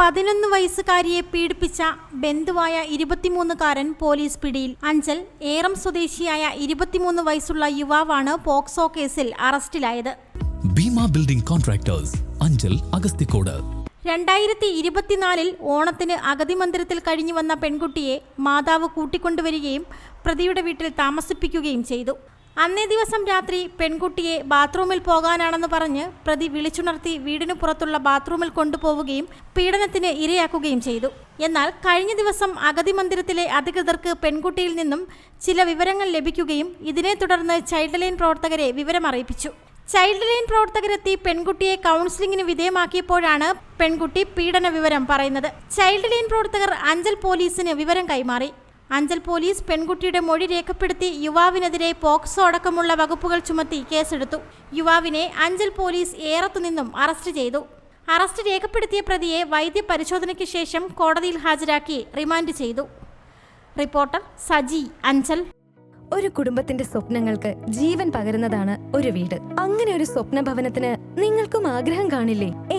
പതിനൊന്ന് വയസ്സുകാരിയെ പീഡിപ്പിച്ച ബന്ധുവായ ഇരുപത്തിമൂന്നുകാരൻ പോലീസ് പിടിയിൽ. അഞ്ചൽ ഏറം സ്വദേശിയായ ഇരുപത്തിമൂന്ന് വയസ്സുള്ള യുവാവാണ് പോക്സോ കേസിൽ അറസ്റ്റിലായത്. Bheema building contractors Anchal Agasthikode. രണ്ടായിരത്തി ഇരുപത്തിനാലിൽ ഓണത്തിന് അഗതി മന്ദിരത്തിൽ കഴിഞ്ഞു വന്ന പെൺകുട്ടിയെ മാതാവ് കൂട്ടിക്കൊണ്ടുവരികയും പ്രതിയുടെ വീട്ടിൽ താമസിപ്പിക്കുകയും ചെയ്തു. അന്നേ ദിവസം രാത്രി പെൺകുട്ടിയെ ബാത്റൂമിൽ പോകാനാണെന്ന് പറഞ്ഞ് പ്രതി വിളിച്ചുണർത്തി വീടിനു പുറത്തുള്ള ബാത്റൂമിൽ കൊണ്ടുപോവുകയും പീഡനത്തിന് ഇരയാക്കുകയും ചെയ്തു. എന്നാൽ കഴിഞ്ഞ ദിവസം അഗതി മന്ദിരത്തിലെ അധികൃതർക്ക് പെൺകുട്ടിയിൽ നിന്നും ചില വിവരങ്ങൾ ലഭിക്കുകയും ഇതിനെ തുടർന്ന് ചൈൽഡ് ലൈൻ പ്രവർത്തകരെ വിവരമറിയിപ്പിച്ചു. ചൈൽഡ് ലൈൻ പ്രവർത്തകരെത്തി പെൺകുട്ടിയെ കൗൺസിലിംഗിന് വിധേയമാക്കിയപ്പോഴാണ് പെൺകുട്ടി പീഡന വിവരം പറയുന്നത്. ചൈൽഡ് ലൈൻ പ്രവർത്തകർ അഞ്ചൽ പോലീസിന് വിവരം കൈമാറി. അഞ്ചൽ പോലീസ് പെൺകുട്ടിയുടെ മൊഴി രേഖപ്പെടുത്തി യുവാവിനെതിരെ പോക്സോ അടക്കമുള്ള വകുപ്പുകൾ ചുമത്തി കേസെടുത്തു. യുവാവിനെ അഞ്ചൽ പോലീസ് ഏറത്തുനിന്നും അറസ്റ്റ് ചെയ്തു. അറസ്റ്റ് രേഖപ്പെടുത്തിയ പ്രതിയെ വൈദ്യപരിശോധനയ്ക്ക് ശേഷം കോടതിയിൽ ഹാജരാക്കി റിമാൻഡ് ചെയ്തു. റിപ്പോർട്ടർ സജി അഞ്ചൽ. ഒരു കുടുംബത്തിന്റെ സ്വപ്നങ്ങൾക്ക് ജീവൻ പകരുന്നതാണ് ഒരു വീട്. അങ്ങനെ ഒരു സ്വപ്ന ഭവനത്തിന് നിങ്ങൾക്കും ആഗ്രഹം കാണില്ലേ?